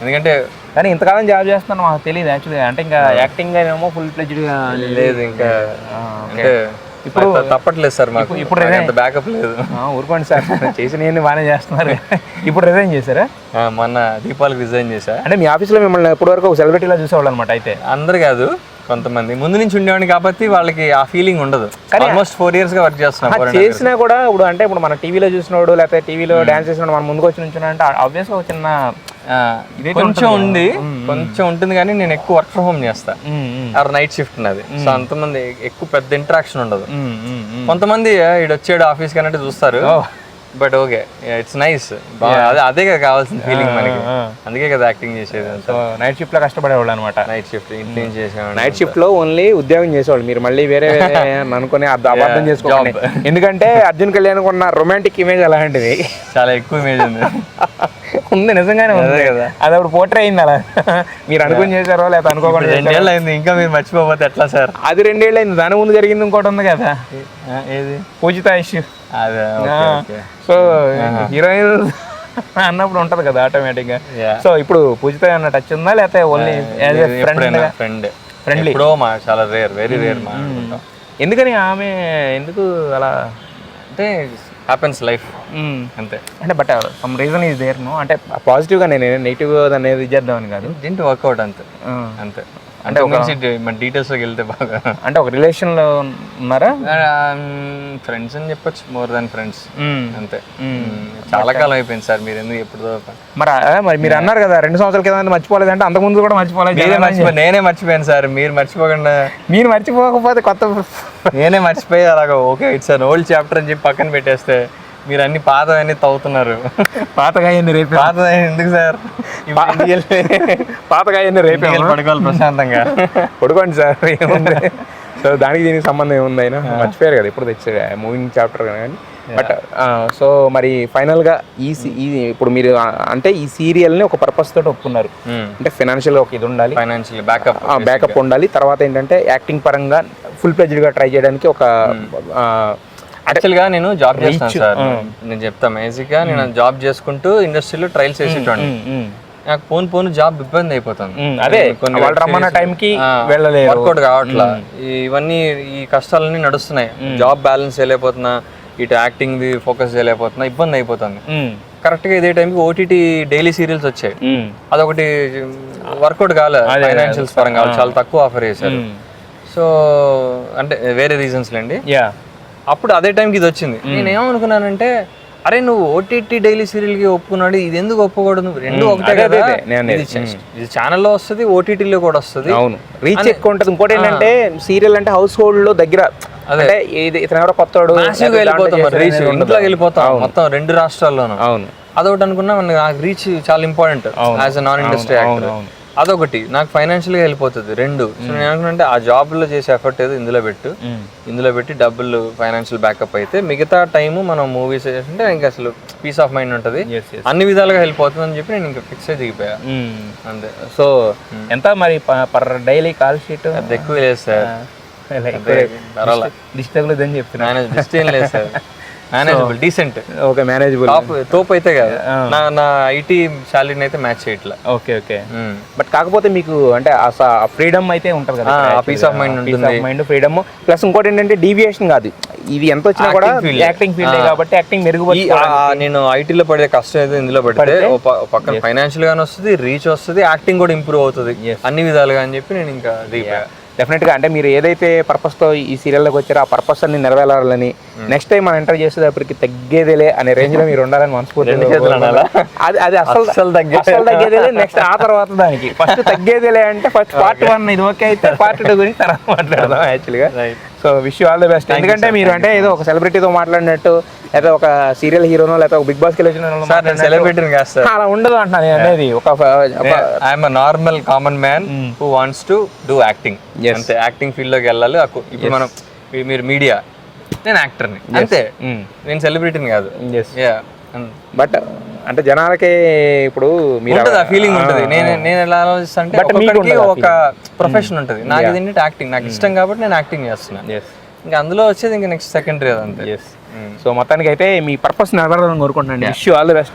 ఎందుకంటే కానీ ఇంతకాలం జాబ్ చేస్తున్నాను మాకు తెలియదు యాక్చువల్గా అంటే ఇంకా యాక్టింగ్ ఏమో ఫుల్ ఫ్లెజ్డ్గా లేదు ఇంకా అంటే ఇప్పుడు తప్పట్లేదు సార్ మాకు. ఇప్పుడు బ్యాకప్ లేదు. ఊరుకోండి సార్. చేసిన బాగానే చేస్తున్నారు. ఇప్పుడు రిజైన్ చేశారా? మొన్న దీపావళికి రిజైన్ చేశా. అంటే మీ ఆఫీస్లో మిమ్మల్ని ఎప్పటి వరకు ఒక సెలబ్రిటీలా చూసేవాళ్ళు అనమాట అయితే. అందరు కాదు కొంతమంది. ముందు నుంచి ఉండేవాడిని కాబట్టి వాళ్ళకి ఆ ఫీలింగ్ ఉండదు. ఆల్మోస్ట్ ఫోర్ ఇయర్స్గా వర్క్ చేస్తున్నా చేసినా కూడా ఇప్పుడు అంటే ఇప్పుడు మన టీవీలో చూసినోడు లేకపోతే టీవీలో డాన్స్ చేసినోడు మన ముందుకు వచ్చి నుంచున్నా అంటే ఆబ్వియస్గా ఒక చిన్న కొంచెం ఉంది కొంచెం ఉంటుంది కానీ నేను ఎక్కువ వర్క్ ఫ్రమ్ హోమ్ చేస్తా. ఆర్ నైట్ షిఫ్ట్ ఉన్నది. సో అంతమంది ఎక్కువ పెద్ద ఇంటరాక్షన్ ఉండదు. కొంతమంది ఇడు వచ్చాడు ఆఫీస్ కన్నట్టు చూస్తారు. But okay. ఇట్స్ నైస్ అదే అదే కదా కావాల్సిన ఫీలింగ్ మనకి. ఆ. అందుకే కదా యాక్టింగ్ చేసేది సో నైట్ షిఫ్ట్లో కష్టపడేవాళ్ళు అనమాట నైట్ షిఫ్ట్ ఇంట్లో చేసేవాడిని నైట్ షిఫ్ట్లో ఓన్లీ ఉద్యోగం చేసేవాళ్ళు. మీరు మళ్ళీ వేరే వేరే అనుకుని అర్థం అబద్ధం చేసుకోండి ఎందుకంటే అర్జున్ కళ్యాణ్ ఉన్న రొమాంటిక్ ఇమేజ్ అలాంటిది. చాలా ఎక్కువ ఇమేజ్ ఉంది. ఉంది నిజంగానే ఉంది. కదా. అది అప్పుడు పోట్రే అయింది అలా. మీరు అనుకుని చేశారో లేకపోతే అనుకోకుండా. రెండేళ్ళు అయింది. ఇంకా మీరు మర్చిపోతే ఎట్లా సార్? అది రెండేళ్ళు అయింది. దాని ముందు జరిగింది ఇంకోటి ఉంది కదా. ఏది? పూజిత ఇష్యూ సో హీరోయిన్ అన్నప్పుడు ఉంటది కదా ఆటోమేటిక్గా. సో ఇప్పుడు పూజిత అన్న టచ్ ఉందా? లేకపోతే only as a friend friend. ఎప్పుడో మా చాలా రేర్ వెరీ రేర్ మా అనుకుంటాం. ఎందుకని ఆమె ఎందుకు అలా? అంటే హ్యాపెన్స్ లైఫ్ మ్మ్. అంతే. అంటే but some reason is there no అంటే పాజిటివ్గా నేను నెగిటివ్ అనేది చేద్దామని కాదు. డింట్ వర్కౌట్ అంతే. అంతే. అంటే ఒక మన డీటెయిల్స్లోకి వెళ్తే బాగా. అంటే ఒక రిలేషన్లో ఉన్నారా? ఫ్రెండ్స్ అని చెప్పొచ్చు మోర్ దాన్ ఫ్రెండ్స్. అంతే. చాలా కాలం అయిపోయింది సార్ మీరు ఎందుకు ఎప్పుడు మరి మరి మీరు అన్నారు కదా రెండు సంవత్సరాల కింద మర్చిపోలేదు అంటే అంతకుముందు కూడా మర్చిపోలేదు నేనే మర్చిపోయాను సార్ మీరు మర్చిపోకుండా. మీరు మర్చిపోకపోతే కొత్త నేనే మర్చిపోయి అలాగా okay it's an old chapter అని చెప్పి పక్కన పెట్టేస్తే. మీరు అన్ని పాత అన్ని తవ్వుతున్నారు పాతగా అయ్యింది రేపే పాత ఎందుకు సార్ పాతగా రేపే పడుకోవాలి ప్రశాంతంగా. పడుకోండి సార్ ఏముంది? సో దానికి దీనికి సంబంధం ఏముంది అయినా మర్చిపోయారు కదా ఇప్పుడు తెచ్చాడు మూవింగ్ చాప్టర్ కానీ. బట్ సో మరి ఫైనల్గా ఈ ఇప్పుడు మీరు అంటే ఈ సీరియల్ని ఒక పర్పస్ తోటి ఒప్పుకున్నారు. అంటే ఫినాన్షియల్గా ఒక ఇది ఉండాలి. ఫైనాన్షియల్ బ్యాకప్ బ్యాకప్ ఉండాలి. తర్వాత ఏంటంటే యాక్టింగ్ పరంగా ఫుల్గా ట్రై చేయడానికి ఒక ఆ, యాక్చువల్గా నేను జాబ్ చేస్తాను సార్. నేను చెప్తా బేసిక్గా నేను జాబ్ చేసుకుంటూ ఇండస్ట్రీలో ట్రయల్స్ చేసేటోండి నాకు పోను పోను జాబ్ ఇబ్బంది అయిపోతుంది. ఉమ్, అదే వాళ్ళు రమ్మన్న టైంకి వెళ్ళలేరు. వర్కౌట్ కావట్లా. ఇవన్నీ ఈ కష్టాలన్నీ నడుస్తున్నాయి. జాబ్ బ్యాలెన్స్ చేయలేకపోతున్నా ఇటు యాక్టింగ్ ది ఫోకస్ చేయలేకపోతున్నా ఇబ్బంది అయిపోతుంది. కరెక్ట్గా ఇదే టైంకి ఓటీటీ డైలీ సీరియల్స్ వచ్చాయి. అదొకటి వర్కౌట్ కాలే ఫైనాన్షియల్స్ పరంగా చాలా తక్కువ ఆఫర్ చేశారు. సో అంటే వేరే రీజన్స్ లేండి. యా అప్పుడు అదే టైంకి ఇది వచ్చింది. నేను ఏమనుకున్నానంటే అరే నువ్వు ఓటీటీ డైలీ సీరియల్కి ఒప్పుకున్నాడు ఇది ఎందుకు ఒప్పుకోవడం రెండు ఒకటే కదా? ఇది ఛానల్లో వస్తుంది ఓటీటీలో కూడా వస్తుంది. అవును. రీచ్ ఎక్కువ ఉంటుంది. ఇంకోటి ఏంటంటే సీరియల్ అంటే హౌస్ హోల్డ్లో దగ్గర అంటే ఇది ఇతను ఎవరో కొత్తవాడు ఇంట్లో వెళ్ళిపోతాం మొత్తం రెండు రాష్ట్రాల్లోనూ. అవును. అదొకటి అనుకున్నా నాకు రీచ్ చాలా important as a non industry actor. అదొకటి. నాకు ఫైనాన్షియల్గా వెళ్ళిపోతుంది రెండు. సో నేను అనుకున్నా ఆ జాబ్లో చేసే ఎఫర్ట్ ఏదో ఇందులో పెట్టు. ఇందులో పెట్టి డబ్బులు ఫైనాన్షియల్ బ్యాకప్ అయితే మిగతా టైం మనం మూవీస్ అంటే ఇంకా అసలు పీస్ ఆఫ్ మైండ్ ఉంటుంది. అన్ని విధాలుగా హెల్ప్ అవుతుంది అని చెప్పి నేను ఇంకా ఫిక్స్ అయి దిగిపోయా. అంతే. సో ఎంత మరి పర్ డైలీ కాల్ షీట్ అది ఎక్కువ లేదు సార్ దిష్టి తగులుదని చెప్తున్నా ఏం లేదు sir manageable decent okay manageable top తోపు అయితే కాదు. నా నా ఐటీ శాలరీని అయితే మ్యాచ్ చేయట్లా. ఓకే ఓకే బట్ కాకపోతే మీకు అంటే ఆ ఫ్రీడమ్ అయితే ఉంటుంది కదా peace of mind freedom plus ఇంకోటి ఏంటంటే డీవియేషన్ కాదు. ఇది ఎంత వచ్చినా కూడా యాక్టింగ్ ఫీల్డ్ కాబట్టి యాక్టింగ్ ఆ, నేను ఐటీలో పడే కష్టం అయితే ఇందులో పడితే పక్కన ఫైనాన్షియల్ గానే వస్తుంది రీచ్ వస్తుంది యాక్టింగ్ కూడా ఇంప్రూవ్ అవుతుంది. అన్ని విధాలుగా అని చెప్పి నేను ఇంకా దిగిపోయా డెఫినెట్గా అంటే మీరు ఏదైతే పర్పస్తో ఈ సీరియల్లోకి వచ్చారో ఆ పర్పస్ అన్ని నెరవేరాలని నెక్స్ట్ టైం మనం ఎంటర్ చేసేటప్పటికి తగ్గేదేలే అనే రేంజ్లో మీరు ఉండాలని మనస్ఫూర్తిగా అనాలా? అది అది అసలు అసలు తగ్గేదేలే. నెక్స్ట్ ఆ తర్వాత దానికి. ఫస్ట్ తగ్గేదేలే అంటే ఫస్ట్ పార్ట్ వన్ ఇది ఓకే అయితే పార్ట్ టూ గురించి తర్వాత మాట్లాడదాం యాక్చువల్గా right so wish all the best ఎందుకంటే మీరు అంటే ఏదో ఒక సెలబ్రిటీతో మాట్లాడినట్టు లేదా ఒక సీరియల్ హీరోనో లేదా ఒక బిగ్ బాస్ సెలబ్రిటీని కాదు అలా ఉండదు అంటున్నాను నేను అనేది. ఒక I'm normal common man who wants to do acting. అంతే యాక్టింగ్ ఫీల్డ్లోకి వెళ్ళాలి. ఇప్పుడు మనం మీరు మీడియా నేను యాక్టర్ని అంతే. Mm. నేను సెలబ్రిటీని కాదు. బట్ అంటే జనాలకి ఇప్పుడు ఉంటుంది ఆ ఫీలింగ్ ఉంటుంది. నేను నేను ఎలా ఆలోచిస్తా అంటే ఒక ప్రొఫెషన్ ఉంటుంది. నాకు ఇది ఏంటంటే యాక్టింగ్ నాకు ఇష్టం కాబట్టి నేను యాక్టింగ్ చేస్తున్నాను ఇంకా అందులో వచ్చేది ఇంకా నెక్స్ట్ సెకండరీ అదంతే. సో మొత్తానికి అయితే మీ పర్పస్ నెరవేరాలని కోరుకుంటున్నాను. Wish all the best